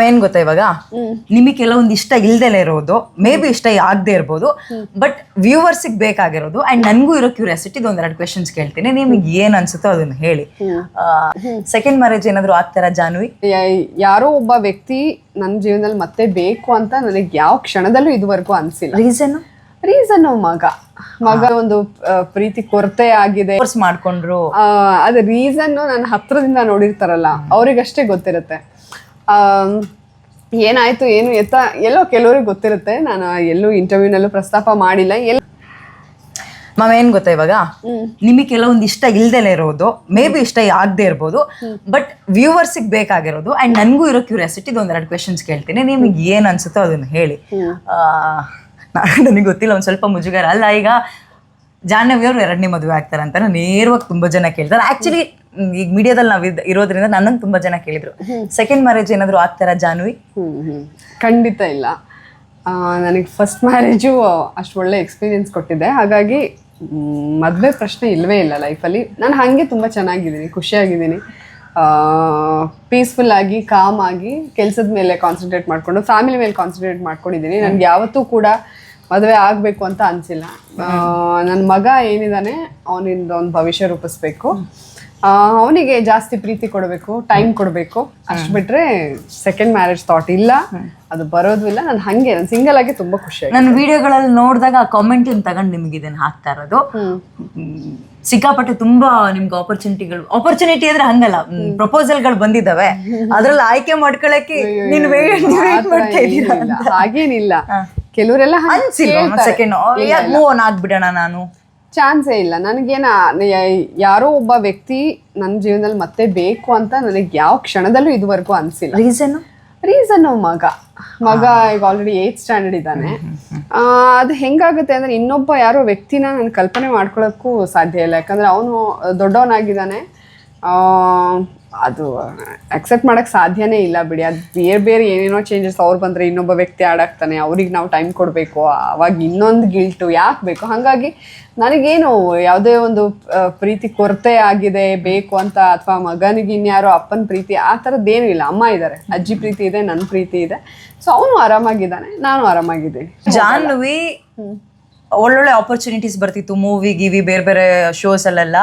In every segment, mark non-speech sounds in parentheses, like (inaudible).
ಏನ್ ಗೊತ್ತಾ ಇವಾಗ? ನಿಮಗೆ ಕೆಲವೊಂದು ಇಷ್ಟ ಇಲ್ದೆಲೆ ಇರೋದು. ಮೇ ಬಿ ಇಷ್ಟ ಆಗದೆ ಇರ್ಬೋದು. ಬಟ್ ವ್ಯೂವರ್ಸ್ ಬೇಕಾಗಿರೋದು. ಅಂಡ್ ನನಗೂ ಇರೋ ಕ್ಯೂರಿಯಾಸಿಟಿ ಒಂದೆರಡು ಕ್ವೆಶನ್ಸ್ ಕೇಳ್ತೀನಿ. ನಿಮಗೆ ಏನ್ ಅನ್ಸುತ್ತೋ ಅದನ್ನ ಹೇಳಿ. ಸೆಕೆಂಡ್ ಮ್ಯಾರೇಜ್ ಏನಾದ್ರು ಆಗ್ತಾರ ಜಾನ್ವಿ? ಯಾರೋ ಒಬ್ಬ ವ್ಯಕ್ತಿ ನನ್ನ ಜೀವನದಲ್ಲಿ ಮತ್ತೆ ಬೇಕು ಅಂತ ನನಗೆ ಯಾವ ಕ್ಷಣದಲ್ಲೂ ಇದುವರೆಗೂ ಅನ್ಸಿಲ್ಲ. ರೀಸನ್ ರೀಸನ್ ಮಗ. ಮಗ ಒಂದು ಪ್ರೀತಿ ಕೊರತೆ ಆಗಿದೆ. ಮಾಡ್ಕೊಂಡ್ರು. ಆ, ಅದು ರೀಸನ್ ನನ್ನ ಹತ್ರದಿಂದ ನೋಡಿರ್ತಾರಲ್ಲ ಅವ್ರಿಗಷ್ಟೇ ಗೊತ್ತಿರುತ್ತೆ. ಏನಾಯ್ತು ಏನು ಎತ್ತ ಎಲ್ಲೋ ಕೆಲವ್ರಿಗೆ ಗೊತ್ತಿರುತ್ತೆ. ನಾನು ಎಲ್ಲೂ ಇಂಟರ್ವ್ಯೂನಲ್ಲೂ ಪ್ರಸ್ತಾಪ ಮಾಡಿಲ್ಲ. ಎಲ್ಲ ಮಾವ ಏನ್ ಗೊತ್ತಾ ಇವಾಗ? ನಿಮಗೆ ಕೆಲವೊಂದು ಇಷ್ಟ ಇಲ್ದೇನೆ ಇರೋದು. ಮೇ ಬಿ ಇಷ್ಟ ಆಗದೆ ಇರ್ಬೋದು. ಬಟ್ ವ್ಯೂವರ್ಸ್ ಬೇಕಾಗಿರೋದು ಅಂಡ್ ನನಗೂ ಇರೋ ಕ್ಯೂರಿಯಾಸಿಟಿ ಒಂದೆರಡು ಕ್ವೆಶನ್ಸ್ ಕೇಳ್ತೀನಿ. ನಿಮಗೆ ಏನ್ ಅನ್ಸುತ್ತೋ ಅದನ್ನ ಹೇಳಿ. (laughs) ನನಗೆ ಗೊತ್ತಿಲ್ಲ ಒಂದ್ ಸ್ವಲ್ಪ ಮುಜುಗರ ಅಲ್ಲ ಈಗ ಜಾಹ್ನವಿ ಅವರು ಎರಡನೇ ಮದುವೆ ಆಗ್ತಾರೆ ಅಂತ ನೇರವಾಗಿ ತುಂಬಾ ಜನ ಕೇಳ್ತಾರೆ. ಆಕ್ಚುಲಿ ಈಗ ಮೀಡಿಯಾದಲ್ಲಿ ನಾವು ಇರೋದ್ರಿಂದ ನನ್ನನ್ನು ತುಂಬಾ ಜನ ಕೇಳಿದ್ರು. ಸೆಕೆಂಡ್ ಮ್ಯಾರೇಜ್ ಏನಾದ್ರು ಆಗ್ತಾರಾ ಜಾನ್ವಿ? ಖಂಡಿತ ಇಲ್ಲ. ನನಗೆ ಫಸ್ಟ್ ಮ್ಯಾರೇಜು ಅಷ್ಟು ಒಳ್ಳೆ ಎಕ್ಸ್ಪೀರಿಯನ್ಸ್ ಕೊಟ್ಟಿದೆ. ಹಾಗಾಗಿ ಮದುವೆ ಪ್ರಶ್ನೆ ಇಲ್ಲವೇ ಇಲ್ಲ ಲೈಫಲ್ಲಿ ನಾನು ಹಾಗೆ ತುಂಬ ಚೆನ್ನಾಗಿದ್ದೀನಿ ಖುಷಿಯಾಗಿದ್ದೀನಿ. ಪೀಸ್ಫುಲ್ ಆಗಿ ಕಾಮ್ ಆಗಿ ಕೆಲಸದ ಮೇಲೆ ಕಾನ್ಸಂಟ್ರೇಟ್ ಮಾಡಿಕೊಂಡು ಫ್ಯಾಮಿಲಿ ಮೇಲೆ ಕಾನ್ಸಂಟ್ರೇಟ್ ಮಾಡ್ಕೊಂಡಿದ್ದೀನಿ. ನನಗೆ ಯಾವತ್ತೂ ಕೂಡ ಮದುವೆ ಆಗಬೇಕು ಅಂತ ಅನಿಸಿಲ್ಲ. ನನ್ನ ಮಗ ಏನಿದ್ದಾನೆ ಅವನಿಂದ ಒಂದು ಭವಿಷ್ಯ ರೂಪಿಸ್ಬೇಕು. ಅವನಿಗೆ ಜಾಸ್ತಿ ಪ್ರೀತಿ ಕೊಡಬೇಕು ಟೈಮ್ ಕೊಡಬೇಕು. ಅಷ್ಟು ಬಿಟ್ರೆ ಸೆಕೆಂಡ್ ಮ್ಯಾರೇಜ್ ಥಾಟ್ ಇಲ್ಲ. ಅದು ಬರೋದು ಇಲ್ಲ. ನಾನು ಹಂಗೆ ನಾನು ಸಿಂಗಲ್ ಆಗಿ ತುಂಬಾ ಖುಷಿ ನನ್ನ ವಿಡಿಯೋಗಳಲ್ಲಿ ನೋಡಿದಾಗ ಆ ಕಾಮೆಂಟ್ ತಗೊಂಡು ನಿಮ್ಗೆ ಇದನ್ನ ಹಾಕ್ತಾ ಇರೋದು. ಸಿಕ್ಕಾಪಟ್ಟೆ ತುಂಬಾ ನಿಮ್ಗೆ ಆಪರ್ಚುನಿಟಿಗಳು ಆಪರ್ಚುನಿಟಿ ಅಂದ್ರೆ ಹಂಗಲ್ಲ. ಪ್ರಪೋಸಲ್ಗಳು ಬಂದಿದ್ದಾವೆ. ಅದ್ರಲ್ಲಿ ಆಯ್ಕೆ ಮಾಡ್ಕೊಳಕ್ಕೆ ನೀನು ವೇಟ್ ಮಾಡ್ತಾ ಇದ್ದೀರಾ ಹಾಗೇನಿಲ್ಲ. ಕೆಲವರೆಲ್ಲ ಅನ್ಸಿಲ್ವಾ ಸೆಕೆಂಡ್ ಮೂವ್ ಆನ್ ಆಗ್ಬಿಡೋಣ ನಾನು? ಚಾನ್ಸೇ ಇಲ್ಲ. ನನಗೇನ ಯಾರೋ ಒಬ್ಬ ವ್ಯಕ್ತಿ ನನ್ನ ಜೀವನದಲ್ಲಿ ಮತ್ತೆ ಬೇಕು ಅಂತ ನನಗೆ ಯಾವ ಕ್ಷಣದಲ್ಲೂ ಇದುವರೆಗೂ ಅನಿಸಿಲ್ಲ. ರೀಸನ್ ರೀಸನ್ ಮಗ. ಮಗ ಈಗ ಆಲ್ರೆಡಿ ಏತ್ ಸ್ಟ್ಯಾಂಡರ್ಡ್ ಇದ್ದಾನೆ. ಅದು ಹೆಂಗಾಗುತ್ತೆ ಅಂದ್ರೆ ಇನ್ನೊಬ್ಬ ಯಾರೋ ವ್ಯಕ್ತಿನ ನಾನು ಕಲ್ಪನೆ ಮಾಡ್ಕೊಳ್ಳೋಕ್ಕೂ ಸಾಧ್ಯ ಇಲ್ಲ. ಯಾಕಂದ್ರೆ ಅವನು ದೊಡ್ಡವನಾಗಿದ್ದಾನೆ. ಆ, ಅದು ಅಕ್ಸೆಪ್ಟ್ ಮಾಡಕ್ ಸಾಧ್ಯನೇ ಇಲ್ಲ ಬಿಡಿ. ಅದು ಬೇರೆ ಬೇರೆ ಏನೇನೋ ಚೇಂಜಸ್ ಅವ್ರು ಬಂದ್ರೆ ಇನ್ನೊಬ್ಬ ವ್ಯಕ್ತಿ ಆಡಾಗ್ತಾನೆ ಅವ್ರಿಗೆ ನಾವು ಟೈಮ್ ಕೊಡಬೇಕು ಅವಾಗ ಇನ್ನೊಂದು ಗಿಲ್ಟು ಯಾಕೆ ಬೇಕು? ಹಾಗಾಗಿ ನನಗೇನು ಯಾವುದೇ ಒಂದು ಪ್ರೀತಿ ಕೊರತೆ ಆಗಿದೆ ಬೇಕು ಅಂತ ಅಥವಾ ಮಗನಿಗೆ ಇನ್ಯಾರೋ ಅಪ್ಪನ ಪ್ರೀತಿ ಆ ಥರದ್ದೇನು ಇಲ್ಲ. ಅಮ್ಮ ಇದ್ದಾರೆ ಅಜ್ಜಿ ಪ್ರೀತಿ ಇದೆ ನನ್ನ ಪ್ರೀತಿ ಇದೆ. ಸೊ ಅವನು ಆರಾಮಾಗಿದ್ದಾನೆ ನಾನು ಆರಾಮಾಗಿದ್ದೀನಿ. ಜಾನ್ವಿ ಒಳ್ಳೊಳ್ಳೆ ಆಪರ್ಚುನಿಟೀಸ್ ಬರ್ತಿತ್ತು ಮೂವಿ ಗಿವಿ ಬೇರೆ ಬೇರೆ ಶೋಸ್ ಅಲ್ಲೆಲ್ಲ.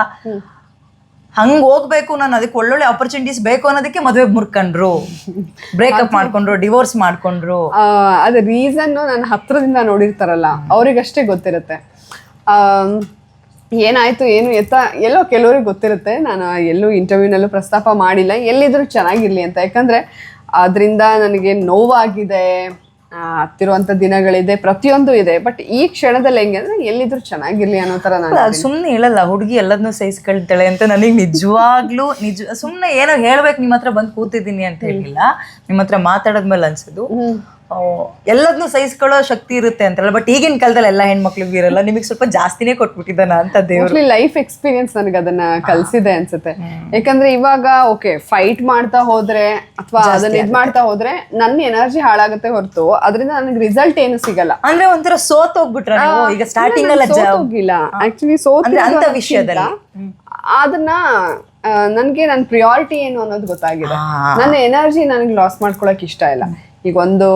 ಹಂಗ್ ಹೋಗ್ಬೇಕು ನಾನು ಅದಕ್ಕೆ ಒಳ್ಳೊಳ್ಳೆ ಆಪರ್ಚುನಿಟೀಸ್ ಬೇಕು ಅನ್ನೋದಕ್ಕೆ ಮದುವೆ ಮುರ್ಕೊಂಡ್ರು. ಬ್ರೇಕಪ್ ಮಾಡ್ಕೊಂಡ್ರು ಡಿವೋರ್ಸ್ ಮಾಡ್ಕೊಂಡ್ರು. ಅದು ರೀಸನ್ನು ನನ್ನ ಹತ್ರದಿಂದ ನೋಡಿರ್ತಾರಲ್ಲ ಅವ್ರಿಗಷ್ಟೇ ಗೊತ್ತಿರುತ್ತೆ. ಏನಾಯ್ತು ಏನು ಎತ್ತ ಎಲ್ಲೋ ಕೆಲವ್ರಿಗೆ ಗೊತ್ತಿರುತ್ತೆ. ನಾನು ಎಲ್ಲೂ ಇಂಟರ್ವ್ಯೂನಲ್ಲೂ ಪ್ರಸ್ತಾಪ ಮಾಡಿಲ್ಲ. ಎಲ್ಲಿದ್ರು ಚೆನ್ನಾಗಿರ್ಲಿ ಅಂತ. ಯಾಕಂದ್ರೆ ಅದರಿಂದ ನನಗೆ ನೋವಾಗಿದೆ. ಆ, ಹತ್ತಿರುವಂಥ ದಿನಗಳಿದೆ ಪ್ರತಿಯೊಂದು ಇದೆ. ಬಟ್ ಈ ಕ್ಷಣದಲ್ಲಿ ಹೆಂಗೆ ಅಂದ್ರೆ ಎಲ್ಲಿದ್ರು ಚೆನ್ನಾಗಿರ್ಲಿ ಅನ್ನೋ ತರ ನಾನು ಸುಮ್ಮನೆ ಹೇಳಲ್ಲ ಹುಡುಗಿ ಎಲ್ಲದನ್ನೂ ಸಹಿಸ್ಕೊಳ್ತಾಳೆ ಅಂತ ನನಗೆ ನಿಜವಾಗ್ಲೂ ನಿಜ ಸುಮ್ಮನೆ ಏನೋ ಹೇಳ್ಬೇಕು ನಿಮ್ಮ ಹತ್ರ ಬಂದು ಕೂತಿದ್ದೀನಿ ಅಂತ ಹೇಳಿಲ್ಲ. ನಿಮ್ಮ ಹತ್ರ ಮಾತಾಡೋದ್ಮೇಲೆ ಅನ್ಸೋದು. ಎಲ್ಲದನ್ನೂ ಸಹಿಸ್ಕೊಳ್ಳೋ ಶಕ್ತಿ ಇರುತ್ತೆ ಅಂತಲ್ಲ ಬಟ್ ಈಗಿನ ಕಾಲದಲ್ಲಿ ಎಲ್ಲ ಹೆಣ್ಮಕ್ಳಿಗೂ ಇರಲ್ಲ. ನಿಮಗೆ ಸ್ವಲ್ಪ ಜಾಸ್ತಿನೇ ಕೊಟ್ಬಿಟ್ಟಿದ್ದಾನ ಅಂತ ದೇವ್ರು. ಲೈಫ್ ಎಕ್ಸ್ಪೀರಿಯನ್ಸ್ ನನಗೆ ಅದನ್ನ ಕಲಿಸಿದೆ ಅನ್ಸುತ್ತೆ. ಯಾಕಂದ್ರೆ ಇವಾಗ ಓಕೆ ಫೈಟ್ ಮಾಡ್ತಾ ಹೋದ್ರೆ ಅಥವಾ ಅದನ್ನ ಇದ್ ಮಾಡ್ತಾ ಹೋದ್ರೆ ನನ್ನ ಎನರ್ಜಿ ಹಾಳಾಗುತ್ತೆ ಹೊರತು ಅದರಿಂದ ನನಗೆ ರಿಸಲ್ಟ್ ಏನು ಸಿಗಲ್ಲ. ಅಂದ್ರೆ ಒಂಥರ ಸೋತ್ ಹೋಗ್ಬಿಟ್ರ ಈಗ ಸ್ಟಾರ್ಟಿಂಗ್ ಹೋಗಿಲ್ಲ. ಆಕ್ಚುಲಿ ಸೋತ್ ಅಂತ ವಿಷಯದಲ್ಲಿ. ಅದನ್ನ ನನ್ಗೆ ನನ್ನ ಪ್ರಿಯಾರಿಟಿ ಏನು ಅನ್ನೋದು ಗೊತ್ತಾಗಿದೆ. ನನ್ನ ಎನರ್ಜಿ ನನಗೆ ಲಾಸ್ ಮಾಡ್ಕೊಳಕ್ ಇಷ್ಟ ಇಲ್ಲ. ಈಗ ಒಂದು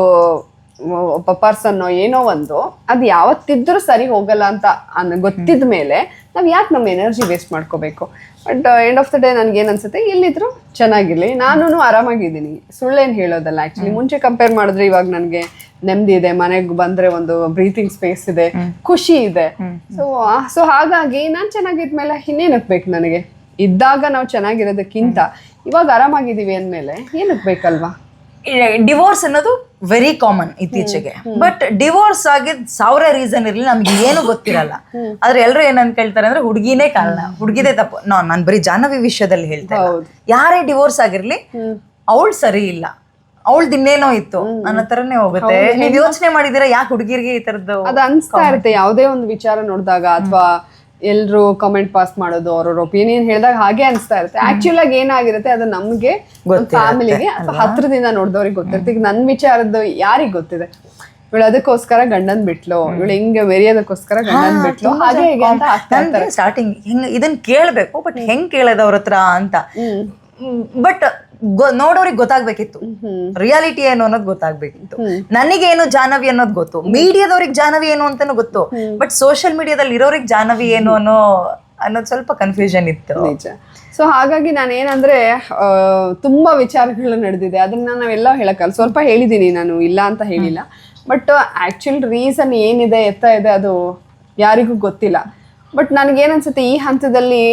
ಒಬ್ಬ ಪರ್ಸನ್ ಏನೋ ಒಂದು ಅದು ಯಾವತ್ತಿದ್ರೂ ಸರಿ ಹೋಗಲ್ಲ ಅಂತ ಅನ್ ಗೊತ್ತಿದ ಮೇಲೆ ನಾವ್ ಯಾಕೆ ನಮ್ಮ ಎನರ್ಜಿ ವೇಸ್ಟ್ ಮಾಡ್ಕೋಬೇಕು? But end of the day ನನ್ಗೆ ಏನ್ ಅನ್ಸುತ್ತೆ ಎಲ್ಲಿದ್ರು ಚೆನ್ನಾಗಿರ್ಲಿ. ನಾನು ಆರಾಮಾಗಿದ್ದೀನಿ. ಸುಳ್ಳೇನು ಹೇಳೋದಲ್ಲ ಆಕ್ಚುಲಿ ಮುಂಚೆ ಕಂಪೇರ್ ಮಾಡಿದ್ರೆ ಇವಾಗ ನನಗೆ ನೆಮ್ಮದಿ ಇದೆ ಮನೆಗೆ ಬಂದ್ರೆ ಒಂದು ಬ್ರೀತಿಂಗ್ ಸ್ಪೇಸ್ ಇದೆ ಖುಷಿ ಇದೆ. ಸೊ ಸೊ ಹಾಗಾಗಿ ನಾನು ಚೆನ್ನಾಗಿದ್ಮೇಲೆ ಇನ್ನೇನಕ್ ಬೇಕು ನನಗೆ? ಇದ್ದಾಗ ನಾವು ಚೆನ್ನಾಗಿರೋದಕ್ಕಿಂತ ಇವಾಗ ಆರಾಮಾಗಿದ್ದೀವಿ ಅಂದಮೇಲೆ ಏನಕ್ಕೆ ಬೇಕಲ್ವಾ? ಡಿವೋರ್ಸ್ ಅನ್ನೋದು ವೆರಿ ಕಾಮನ್ ಇತ್ತೀಚೆಗೆ. ಬಟ್ ಡಿವೋರ್ಸ್ ಆಗಿದ್ ಸಾವಿರ ರೀಸನ್ ಇರ್ಲಿ ನಮ್ಗೆ ಏನು ಗೊತ್ತಿರಲ್ಲ. ಆದ್ರೆ ಎಲ್ಲರೂ ಏನಂತ ಅನ್ಕೊಳ್ತಾರೆ ಅಂದ್ರೆ ಹುಡುಗಿನೇ ಕಾರಣ. ಹುಡುಗಿದೇ ತಪ್ಪು. ನಾ ನಾನು ಬರೀ ಜಾನವಿ ವಿಷಯದಲ್ಲಿ ಹೇಳ್ತಾ ಇಲ್ಲ. ಯಾರೇ ಡಿವೋರ್ಸ್ ಆಗಿರ್ಲಿ ಅವಳು ಸರಿ ಇಲ್ಲ. ಅವಳ್ದು ಇನ್ನೇನೋ ಇತ್ತು. ಅನ್ನೋ ತರನೇ ಹೋಗುತ್ತೆ. ನೀವ್ ಯೋಚನೆ ಮಾಡಿದಿರಾ ಯಾಕೆ ಹುಡುಗಿರಿಗೆ ಈ ತರದ್ದು ಅದು ಅನ್ಸ್ತಾ ಇರುತ್ತೆ. ಯಾವುದೇ ಒಂದು ವಿಚಾರ ನೋಡಿದಾಗ ಅಥವಾ ಎಲ್ರು ಕಮೆಂಟ್ ಪಾಸ್ ಮಾಡೋದು ಅವ್ರವ್ರ ಒಪಿನಿಯನ್ ಹೇಳಿದಾಗ ಹಾಗೆ ಅನ್ಸ್ತಾ ಇರುತ್ತೆ. ಆಕ್ಚುಲ್ ಆಗಿ ಏನಾಗಿರುತ್ತೆ ಅದು ನಮ್ಗೆ ಫ್ಯಾಮಿಲಿಗೆ ಹತ್ರದಿಂದ ನೋಡಿದವ್ರಿಗೆ ಗೊತ್ತಿರುತ್ತೆ. ಈಗ ನನ್ ವಿಚಾರದ್ದು ಯಾರಿಗ್ ಗೊತ್ತಿದೆ? ಇವಳು ಅದಕ್ಕೋಸ್ಕರ ಗಂಡನ್ ಬಿಟ್ಲು. ಇವಳು ಹಿಂಗೆ ಮೆರೆಯೋದಕ್ಕೋಸ್ಕರ ಗಂಡನ್ ಬಿಟ್ಲು. ಹಾಗೆ ಹೇಗೆ ಅಂತ ಆಗ್ತಾ ಇರ್ತಾರೆ. ಸ್ಟಾರ್ಟಿಂಗ್ ಹಿಂಗ್ ಇದನ್ನ ಕೇಳ್ಬೇಕು ಬಟ್ ಹೆಂಗ್ ಕೇಳೋದು ಅವ್ರ ಹತ್ರ ಅಂತ. ಬಟ್ ನೋಡೋರಿಗೆ ಗೊತ್ತಾಗ್ಬೇಕಿತ್ತು. ರಿಯಾಲಿಟಿ ಏನು ಅನ್ನೋದು ಗೊತ್ತಾಗ್ಬೇಕಿತ್ತು. ನನಗೇನು ಜಾನವಿ ಅನ್ನೋದು ಗೊತ್ತು. ಮೀಡಿಯಾದವ್ರಿಗೆ ಜಾನವಿ ಏನು ಅಂತಾನು ಗೊತ್ತು. ಬಟ್ ಸೋಷಿಯಲ್ ಮೀಡಿಯಾದಲ್ಲಿ ಇರೋರಿಗೆ ಜಾನವಿ ಏನು ಅನ್ನೋ ಅನ್ನೋದು ಸ್ವಲ್ಪ ಕನ್ಫ್ಯೂಷನ್ ಇತ್ತು. ನಿಜ. ಸೊ ಹಾಗಾಗಿ ನಾನು ಏನಂದ್ರೆ ತುಂಬಾ ವಿಚಾರಗಳು ನಡೆದಿದೆ. ಅದನ್ನ ನಾವೆಲ್ಲ ಹೇಳಕ್ಕಲ್ಲ. ಸ್ವಲ್ಪ ಹೇಳಿದ್ದೀನಿ ನಾನು ಇಲ್ಲ ಅಂತ ಹೇಳಿಲ್ಲ. ಬಟ್ ಆಕ್ಚುಲ್ ರೀಸನ್ ಏನಿದೆ ಎತ್ತ ಇದೆ ಅದು ಯಾರಿಗೂ ಗೊತ್ತಿಲ್ಲ. ಬಟ್ ನನಗೇನನ್ಸುತ್ತೆ ಈ ಹಂತದಲ್ಲಿ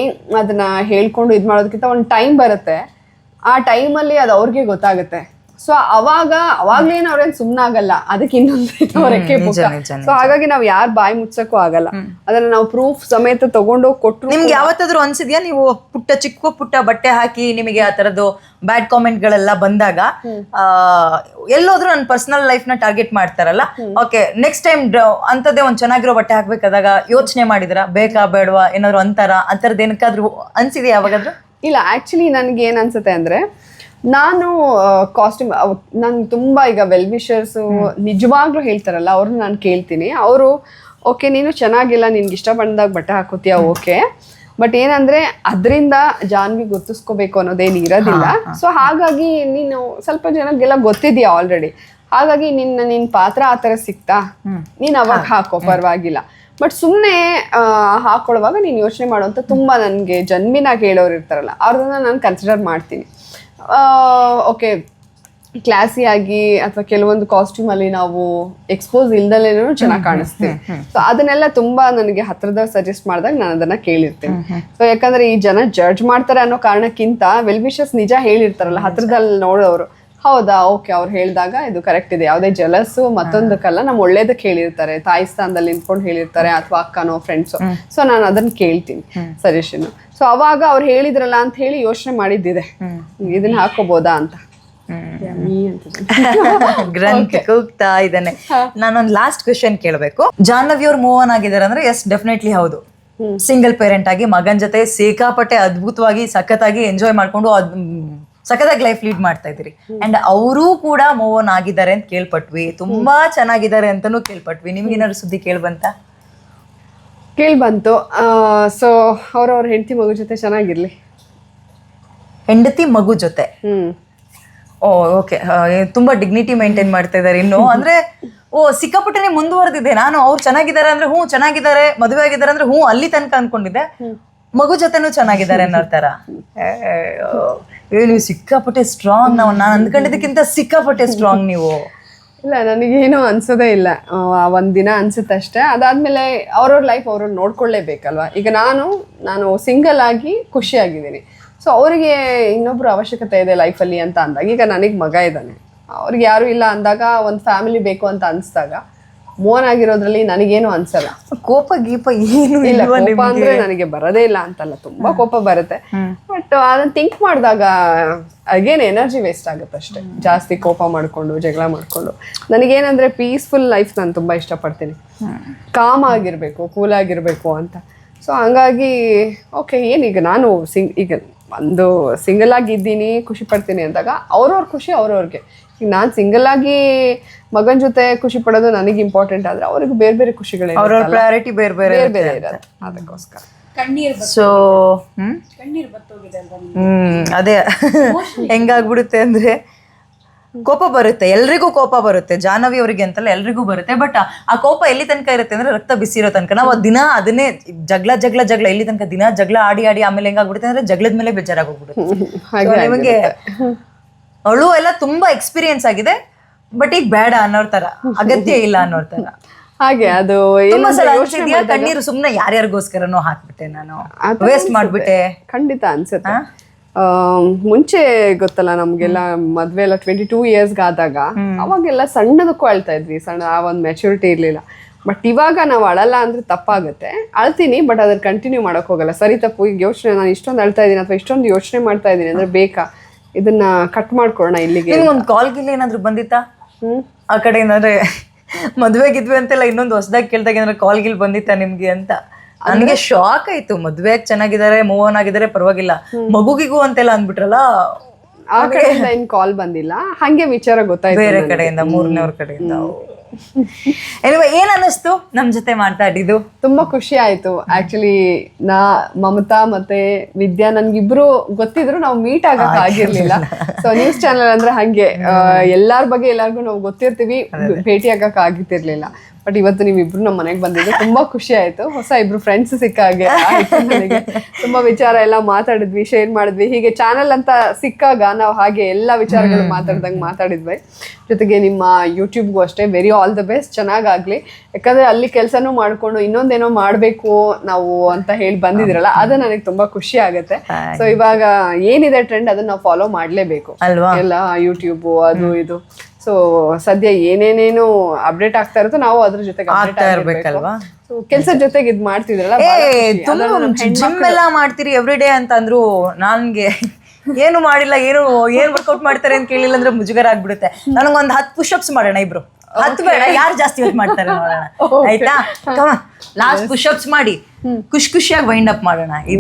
ಅದನ್ನ ಹೇಳ್ಕೊಂಡು ಇದು ಮಾಡೋದಕ್ಕಿಂತ ಒಂದು ಟೈಮ್ ಬರುತ್ತೆ. ಆ ಟೈಮಲ್ಲಿ ಅದು ಅವ್ರಿಗೆ ಗೊತ್ತಾಗುತ್ತೆ. ಸೊ ಅವಾಗ ಅವಾಗ್ಲೇನು ಅವ್ರೇನು ಸುಮ್ಮನಾಗಲ್ಲ ಅದಕ್ಕೆ ಇನ್ನೊಂದು (laughs) ರೆಕ್ಕೆ ಸೊ ಹಾಗಾಗಿ ನಾವು ಯಾರು ಬಾಯಿ ಮುಚ್ಚಕ್ಕೂ ಆಗಲ್ಲ. ಅದನ್ನ ನಾವು ಪ್ರೂಫ್ ಸಮೇತ ತಗೊಂಡು ಕೊಟ್ಟು ನಿಮ್ಗೆ ಯಾವತ್ತಾದ್ರೂ ಅನ್ಸಿದ್ಯಾ? ನೀವು ಪುಟ್ಟ ಚಿಕ್ಕ ಪುಟ್ಟ ಬಟ್ಟೆ ಹಾಕಿ ನಿಮಗೆ ಆ ತರದ್ದು ಬ್ಯಾಡ್ ಕಾಮೆಂಟ್ ಗಳೆಲ್ಲ ಬಂದಾಗ ಆ, ಎಲ್ಲೋದ್ರೂ ನನ್ನ ಪರ್ಸನಲ್ ಲೈಫ್ನ ಟಾರ್ಗೆಟ್ ಮಾಡ್ತಾರಲ್ಲ? ಓಕೆ ನೆಕ್ಸ್ಟ್ ಟೈಮ್ ಅಂತದೇ ಒಂದ್ ಚೆನ್ನಾಗಿರೋ ಬಟ್ಟೆ ಹಾಕ್ಬೇಕಾದಾಗ ಯೋಚನೆ ಮಾಡಿದ್ರ? ಬೇಕಾ ಬೇಡವಾ ಏನಾದ್ರು ಅಂತಾರ? ಅಂತರದ್ದು ಏನಕ್ಕಾದ್ರೂ ಅನ್ಸಿದ್ಯಾ ಯಾವಾಗಾದ್ರೂ? ಇಲ್ಲ ಆಕ್ಚುಲಿ ನನಗೆ ಏನು ಅನ್ಸುತ್ತೆ ಅಂದ್ರೆ ನಾನು ಕಾಸ್ಟ್ಯೂಮ್ ನಾನು ತುಂಬಾ ಈಗ ವೆಲ್ ವಿಷರ್ಸು ನಿಜವಾಗ್ಲೂ ಹೇಳ್ತಾರಲ್ಲ ಅವ್ರನ್ನ ನಾನು ಕೇಳ್ತೀನಿ. ಅವರು ಓಕೆ ನೀನು ಚೆನ್ನಾಗಿಲ್ಲ ನಿನ್ಗೆ ಇಷ್ಟ ಬಂದಾಗ ಬಟ್ಟೆ ಹಾಕೋತೀಯ ಓಕೆ? ಬಟ್ ಏನಂದ್ರೆ ಅದರಿಂದ ಜಾನ್ವಿ ಗುರ್ತಿಸ್ಕೋಬೇಕು ಅನ್ನೋದೇನು ಇರೋದಿಲ್ಲ. ಸೊ ಹಾಗಾಗಿ ನೀನು ಸ್ವಲ್ಪ ಜನಕ್ಕೆಲ್ಲ ಗೊತ್ತಿದ್ಯಾ ಆಲ್ರೆಡಿ ಹಾಗಾಗಿ ನಿನ್ನ ನಿನ್ನ ಪಾತ್ರ ಆ ಥರ ಸಿಕ್ತಾ? ನೀನು ಅವಾಗ ಹಾಕೋ ಪರವಾಗಿಲ್ಲ. ಬಟ್ ಸುಮ್ಮನೆ ಹಾಕೊಳ್ಳುವಾಗ ನೀನು ಯೋಚನೆ ಮಾಡುವಂಥ ತುಂಬ ನನಗೆ ಜನ್ಮಿನ ಕೇಳೋರು ಇರ್ತಾರಲ್ಲ ಅವ್ರನ್ನ ನಾನು ಕನ್ಸಿಡರ್ ಮಾಡ್ತೀನಿ. ಓಕೆ ಕ್ಲಾಸಿಯಾಗಿ ಅಥವಾ ಕೆಲವೊಂದು ಕಾಸ್ಟ್ಯೂಮ್ ಅಲ್ಲಿ ನಾವು ಎಕ್ಸ್ಪೋಸ್ ಇಲ್ದಲೇನೂ ಚೆನ್ನಾಗಿ ಕಾಣಿಸ್ತೀವಿ. ಸೊ ಅದನ್ನೆಲ್ಲ ತುಂಬಾ ನನಗೆ ಹತ್ರದ ಸಜೆಸ್ಟ್ ಮಾಡಿದಾಗ ನಾನು ಅದನ್ನ ಕೇಳಿರ್ತೇನೆ. ಸೊ ಯಾಕಂದ್ರೆ ಈ ಜನ ಜಡ್ಜ್ ಮಾಡ್ತಾರೆ ಅನ್ನೋ ಕಾರಣಕ್ಕಿಂತ ವೆಲ್ ವಿಶಸ್ ನಿಜ ಹೇಳಿರ್ತಾರಲ್ಲ ಹತ್ರದಲ್ಲಿ ನೋಡೋರು. ಹೌದಾ? ಓಕೆ ಅವ್ರು ಹೇಳಿದಾಗ ಇದು ಕರೆಕ್ಟ್ ಇದೆ. ಯಾವುದೇ ಜಲಸು ಮತ್ತೊಂದಕ್ಕಲ್ಲ ನಮ್ಮ ಒಳ್ಳೇದಕ್ಕೆ ಹೇಳಿರ್ತಾರೆ ತಾಯಿ ಸ್ಥಾನದಲ್ಲಿ ನಿಂತ್ಕೊಂಡು ಹೇಳಿರ್ತಾರೆ ಅಥವಾ ಅಕ್ಕನೋ ಫ್ರೆಂಡ್ಸು ಸೊ ನಾನು ಅದನ್ನ ಕೇಳ್ತೀನಿ ಸಜೆಷನ್ ಸೊ ಅವಾಗ ಅವ್ರು ಹೇಳಿದ್ರಲ್ಲ ಅಂತ ಹೇಳಿ ಯೋಚನೆ ಮಾಡಿದ್ದಿದೆ. ಇದನ್ನ ಹಾಕೋಬೋದಾ ಅಂತ. (laughs) ಗ್ರಂಥ್ ಕೂಗ್ತಾ ಇದ್ದಾನೆ. ನಾನೊಂದು ಲಾಸ್ಟ್ ಕ್ವೆಶನ್ ಕೇಳಬೇಕು. ಜಾಹ್ನವಿ ಅವ್ರು ಮೂವ್ ಆನ್ ಆಗಿದ್ದಾರೆ ಅಂದ್ರೆ ಎಸ್ ಡೆಫಿನೆಟ್ಲಿ ಹೌದು. ಸಿಂಗಲ್ ಪೇರೆಂಟ್ ಆಗಿ ಮಗನ್ ಜೊತೆ ಸಿಕ್ಕಾಪಟ್ಟೆ ಅದ್ಭುತವಾಗಿ ಸಖತ್ತಾಗಿ ಎಂಜಾಯ್ ಮಾಡ್ಕೊಂಡು ಸಖತ್ತಾಗಿ ಲೈಫ್ ಲೀಡ್ ಮಾಡ್ತಾ ಇದ್ದೀರಿ. ಅಂಡ್ ಅವರೂ ಕೂಡ ಮೂವ್ ಆನ್ ಆಗಿದ್ದಾರೆ ಅಂತ ಕೇಳ್ಪಟ್ವಿ. ತುಂಬಾ ಚೆನ್ನಾಗಿದ್ದಾರೆ ಅಂತಾನೂ ಕೇಳ್ಪಟ್ವಿ. ನಿಮ್ಗೇನಾದ್ರು ಸುದ್ದಿ ಕೇಳ್ಬಂತ? ಕೇಳ್ಬಂತು. ಸೊ ಅವ್ರವ್ರ ಹೆಂಡತಿ ಮಗು ಜೊತೆ ಚೆನ್ನಾಗಿರ್ಲಿ. ಹೆಂಡತಿ ಮಗು ಜೊತೆ? ಓ ಓಕೆ. ತುಂಬಾ ಡಿಗ್ನಿಟಿ ಮೇಂಟೈನ್ ಮಾಡ್ತಾ ಇದ್ದಾರೆ ಇನ್ನು. ಅಂದ್ರೆ ಓ ಸಿಕ್ಕಾಪಟ್ಟೆನೆ ಮುಂದುವರೆದಿದೆ. ನಾನು ಅವ್ರು ಚೆನ್ನಾಗಿದ್ದಾರೆ ಅಂದ್ರೆ ಹ್ಞೂ ಚೆನ್ನಾಗಿದ್ದಾರೆ ಮದುವೆ ಆಗಿದ್ದಾರೆ ಅಂದ್ರೆ ಹ್ಞೂ ಅಲ್ಲಿ ತನಕ ಅನ್ಕೊಂಡಿದ್ದೆ. ಮಗು ಜೊತೆನೂ ಚೆನ್ನಾಗಿದ್ದಾರೆ (laughs) ಅನ್ನೋ ಏ ನೀವು ಸಿಕ್ಕಾಪಟ್ಟೆ ಸ್ಟ್ರಾಂಗ್ ನಾವು. ನಾನು ಅಂದ್ಕೊಂಡಿದ್ದಕ್ಕಿಂತ ಸಿಕ್ಕಾಪಟ್ಟೆ ಸ್ಟ್ರಾಂಗ್ ನೀವು. ಇಲ್ಲ, ನನಗೇನು ಅನ್ಸೋದೇ ಇಲ್ಲ. ಒಂದಿನ ಒಂದ್ ದಿನ ಅನ್ಸುತ್ತೆ ಅಷ್ಟೇ. ಅದಾದ್ಮೇಲೆ ಅವ್ರವ್ರ ಲೈಫ್ ಅವ್ರವ್ರು ನೋಡ್ಕೊಳ್ಳೇಬೇಕಲ್ವಾ? ಈಗ ನಾನು ನಾನು ಸಿಂಗಲ್ ಆಗಿ ಖುಷಿಯಾಗಿದ್ದೀನಿ. ಸೊ ಅವರಿಗೆ ಇನ್ನೊಬ್ರು ಅವಶ್ಯಕತೆ ಇದೆ ಲೈಫಲ್ಲಿ ಅಂತ ಅಂದಾಗ, ಈಗ ನನಗೆ ಮಗ ಇದ್ದಾನೆ. ಅವ್ರಿಗೆ ಯಾರು ಇಲ್ಲ ಅಂದಾಗ, ಒಂದು ಫ್ಯಾಮಿಲಿ ಬೇಕು ಅಂತ ಅನ್ಸ್ದಾಗ ಮೋನ್ ಆಗಿರೋದ್ರಲ್ಲಿ ನನಗೇನು ಅನ್ಸಲ್ಲ. ಕೋಪ ಗೀಪ ಏನು ಇಲ್ಲ ಕೋಪ ಅಂದ್ರೆ ನನಗೆ ಬರೋದೇ ಇಲ್ಲ ಅಂತಲ್ಲ ತುಂಬಾ ಕೋಪ ಬರುತ್ತೆ. ಬಟ್ ಅದನ್ನ ಥಿಂಕ್ ಮಾಡಿದಾಗ ಅಗೇನ್ ಎನರ್ಜಿ ವೇಸ್ಟ್ ಆಗುತ್ತೆ ಅಷ್ಟೇ. ಜಾಸ್ತಿ ಕೋಪ ಮಾಡ್ಕೊಂಡು ಜಗಳ ಮಾಡ್ಕೊಂಡು. ನನಗೇನಂದ್ರೆ ಪೀಸ್ಫುಲ್ ಲೈಫ್ ನಾನು ತುಂಬಾ ಇಷ್ಟಪಡ್ತೀನಿ. ಕಾಮ್ ಆಗಿರ್ಬೇಕು ಕೂಲ್ ಆಗಿರ್ಬೇಕು ಅಂತ. ಸೊ ಹಂಗಾಗಿ ಓಕೆ ಏನೀಗ ನಾನು ಸಿಂಗ್ ಈಗ ಒಂದು ಸಿಂಗಲ್ ಆಗಿದ್ದೀನಿ ಖುಷಿ ಪಡ್ತೀನಿ ಅಂದಾಗ ಅವ್ರವ್ರ ಖುಷಿ ಅವ್ರವ್ರಿಗೆ. ಈಗ ನಾನು ಸಿಂಗಲ್ ಆಗಿ ಮಗನ ಜೊತೆ ಖುಷಿ ಪಡೋದು ನನಗೆ ಇಂಪಾರ್ಟೆಂಟ್ ಆದ್ರೆ ಅವ್ರಿಗೆ ಬೇರೆ ಬೇರೆ ಖುಷಿಗಳೇ ಅವ್ರವ್ರ ಪ್ರಯಾರಿಟಿ ಬೇರೆ ಬೇರೆ ಬೇರೆ ಇರುತ್ತೆ ಅದಕ್ಕೋಸ್ಕರ. ಸೊ ಹ್ಮ್? ಹ್ಮ್ ಅದೇ. ಹೆಂಗಾಗ್ಬಿಡುತ್ತೆ ಅಂದ್ರೆ ಕೋಪ ಬರುತ್ತೆ ಎಲ್ರಿಗೂ ಕೋಪ ಬರುತ್ತೆ. ಜಾಹ್ನವಿ ಅವರಿಗೆ ಅಂತಲ್ಲ ಎಲ್ರಿಗೂ ಬರುತ್ತೆ ಬಟ್ ಆ ಕೋಪ ಎಲ್ಲಿ ತನಕ ಇರುತ್ತೆ ಅಂದ್ರೆ ರಕ್ತ ಬಿಸಿ ಇರೋ ತನಕ. ನಾವು ಆ ದಿನ ಅದನ್ನೇ ಜಗಳ ಜಗಳ ಜಗಳ ಎಲ್ಲಿ ತನಕ ದಿನ ಜಗಳ ಆಡಿ ಆಡಿ ಆಮೇಲೆ ಹೆಂಗಾಗ್ಬಿಡುತ್ತೆ ಅಂದ್ರೆ ಜಗಳದ ಮೇಲೆ ಬೇಜಾರಾಗೋಗ್ಬಿಡುತ್ತೆ ಹಾಗೆ ನಿಮಗೆ ಅಳು ಎಲ್ಲ ತುಂಬಾ ಎಕ್ಸ್ಪೀರಿಯನ್ಸ್ ಆಗಿದೆ ಬಟ್ ಈಗ ಬೇಡ ಅನ್ನೋರ್ ತರ ಅಗತ್ಯ ಇಲ್ಲ ಅನ್ನೋರ್ ತರ. ಹಾಗೆ ಅದು ತುಂಬಾ ಏನಂದ್ರೆ ಸಲ ಅನ್ಸಿದ್ಯಾ? ಕಣ್ಣೀರು ಸುಮ್ನೆ ಯಾರ್ಯಾರಿಗೋಸ್ಕರನೋ ಹಾಕ್ಬಿಟ್ಟೆ ನಾನು. ವೇಸ್ಟ್ ಮಾಡ್ಬಿಟ್ಟೆ. ಖಂಡಿತ ಅನ್ಸುತ್ತೆ. ಮುಂಚೆ ಗೊತ್ತಲ್ಲ ನಮ್ಗೆಲ್ಲ ಮದ್ವೆ ಎಲ್ಲ ಟ್ವೆಂಟಿ ಟೂ ಇಯರ್ಸ್ ಆದಾಗ ಅವಾಗೆಲ್ಲ ಸಣ್ಣದಕ್ಕೂ ಅಳ್ತಾ ಇದ್ವಿ. ಸಣ್ಣ ಆ ಒಂದು ಮೆಚುರಿಟಿ ಇರ್ಲಿಲ್ಲ. ಬಟ್ ಇವಾಗ ನಾವು ಅಳಲ್ಲ ಅಂದ್ರೆ ತಪ್ಪಾಗುತ್ತೆ. ಅಳ್ತೀನಿ ಬಟ್ ಅದ್ರ ಕಂಟಿನ್ಯೂ ಮಾಡಕ್ ಹೋಗಲ್ಲ. ಸರಿ ತಪ್ಪು ಈಗ ಯೋಚನೆ ನಾನು ಇಷ್ಟೊಂದು ಅಳ್ತಾ ಇದ್ದೀನಿ ಅಥವಾ ಇಷ್ಟೊಂದು ಯೋಚನೆ ಮಾಡ್ತಾ ಇದ್ದೀನಿ ಅಂದ್ರೆ ಬೇಕಾ? ಇದನ್ನ ಕಟ್ ಮಾಡ್ಕೊಳ್ಳೋಣ ಇಲ್ಲಿಗೆ ಒಂದು ಕಾಲ್ ಗಿಲ್ ಏನಾದ್ರು ಬಂದಿತ್ತಾ? ಆ ಕಡೆ ಏನಾದ್ರೆ ಮದ್ವೆ ಗಿದ್ವೆ ಅಂತೆಲ್ಲ ಇನ್ನೊಂದು ಹೊಸದಾಗಿ ಕೇಳ್ದಾಗ ಏನಾದ್ರು ಕಾಲ್ ಗಿಲ್ ಬಂದಿತ್ತಾ ನಿಮ್ಗೆ ಅಂತ? ನನಗೆ ಶಾಕ್ ಆಯ್ತು. ಮದ್ವೆ ಚೆನ್ನಾಗಿದ್ದಾರೆ ಮೂವ್ ಆನ್ ಆಗಿದ್ದಾರೆ ಪರವಾಗಿಲ್ಲ. ಮಗುಗಿಗೂ ಅಂತೆಲ್ಲ ಅಂದ್ಬಿಟ್ರಲ್ಲ? ಆ ಕಡೆಯಿಂದ ಏನ್ ಕಾಲ್ ಬಂದಿಲ್ಲ. ಹಂಗೆ ವಿಚಾರ ಗೊತ್ತಾಯ್ತು ಬೇರೆ ಕಡೆಯಿಂದ ಮೂರನೇವ್ರ ಕಡೆಯಿಂದ. ಎನಿವೆ ಏನ್ ಅನ್ನಿಸ್ತು ನಮ್ ಜೊತೆ ಮಾತಾಡಿದ್ದು? ತುಂಬಾ ಖುಷಿ ಆಯ್ತು. ಆಕ್ಚುಲಿ ನಾ ಮಮತಾ ಮತ್ತೆ ವಿದ್ಯಾ ನನ್ಗಿಬ್ರು ಗೊತ್ತಿದ್ರು ನಾವು ಮೀಟ್ ಆಗಕ್ ಆಗಿರ್ಲಿಲ್ಲ. ಸೊ ನ್ಯೂಸ್ ಚಾನೆಲ್ ಅಂದ್ರೆ ಹಂಗೆ. ಎಲ್ಲಾರ ಎಲ್ಲಾರ್ ಬಗ್ಗೆ ಎಲ್ಲಾರ್ಗು ನಾವು ಗೊತ್ತಿರ್ತೀವಿ. ಭೇಟಿ ಆಗಕ್ ಆಗಿರ್ತಿರ್ಲಿಲ್ಲ ಬಟ್ ಇವತ್ತು ನೀವಿಬ್ರು ನಮ್ಮ ಮನೆಗೆ ಬಂದಿದ್ದು ತುಂಬಾ ಖುಷಿ ಆಯ್ತು. ಹೊಸ ಇಬ್ರು ಫ್ರೆಂಡ್ಸ್ ಸಿಕ್ಕ ಹಾಗೆ. ಆಯ್ತು ನನಗೆ. ತುಂಬಾ ವಿಚಾರ ಎಲ್ಲ ಮಾತಾಡಿದ್ವಿ ಶೇರ್ ಮಾಡಿದ್ವಿ. ಹೀಗೆ ಚಾನೆಲ್ ಅಂತ ಸಿಕ್ಕಾಗ ನಾವು ಹಾಗೆ ಎಲ್ಲ ವಿಚಾರಗಳು ಮಾತಾಡ್ದಂಗೆ ಮಾತಾಡಿದ್ವಿ. ಜೊತೆಗೆ ನಿಮ್ಮ ಯೂಟ್ಯೂಬ್ಗೂ ಅಷ್ಟೇ. ವೆರಿ ಆಲ್ ದ ಬೆಸ್ಟ್ ಚೆನ್ನಾಗಾಗ್ಲಿ. ಯಾಕಂದ್ರೆ ಅಲ್ಲಿ ಕೆಲಸನೂ ಮಾಡ್ಕೊಂಡು ಇನ್ನೊಂದೇನೋ ಮಾಡ್ಬೇಕು ನಾವು ಅಂತ ಹೇಳಿ ಬಂದಿದ್ರಲ್ಲ ಅದು ನನಗೆ ತುಂಬಾ ಖುಷಿ ಆಗುತ್ತೆ. ಸೊ ಇವಾಗ ಏನಿದೆ ಟ್ರೆಂಡ್ ಅದನ್ನ ನಾವು ಫಾಲೋ ಮಾಡ್ಲೇಬೇಕು. ಅಲ್ವಾ? ಎಲ್ಲ ಯೂಟ್ಯೂಬ್ ಅದು ಇದು. ಸೊ ಸದ್ಯ ಏನೇನೇನು ಅಪ್ಡೇಟ್ ಆಗ್ತಾ ಇರುತ್ತೋ ನಾವು ಅದ್ರ ಜೊತೆಗೆ ಆಗ್ತಾ ಇರ್ಬೇಕಲ್ವಾ? ಕೆಲಸ ಜೊತೆಗೆ ಇದ್ ಮಾಡ್ತಿದ್ರಲ್ಲ ಜಿಮ್ ಎಲ್ಲ ಮಾಡ್ತೀರಿ ಎವ್ರಿ ಡೇ ಅಂತ ಅಂದ್ರು ನನ್ಗೆ ಏನು ಮಾಡಿಲ್ಲ ಏನು ಏನ್ ವರ್ಕೌಟ್ ಮಾಡ್ತಾರೆ ಅಂತ ಕೇಳಿಲ್ಲ ಅಂದ್ರೆ ಮುಜುಗರ ಆಗ್ಬಿಡುತ್ತೆ. ನನಗೊಂದ್ ಹತ್ತು ಪುಷಪ್ಸ್ ಮಾಡೋಣ ಇಬ್ರು. ಹತ್ತು ಬೇಡ ಯಾರು ಜಾಸ್ತಿ ವರ್ಕ್ ಮಾಡ್ತಾರೆ ನೋಡೋಣ. (laughs) ಆಯ್ತಾ? ಲಾಸ್ಟ್ ಪುಷಪ್ಸ್ ಮಾಡಿ. ಖುಷಿ ಖುಷಿಯಾಗಿ ವೈಂಡ್ ಅಪ್ ಮಾಡೋಣ.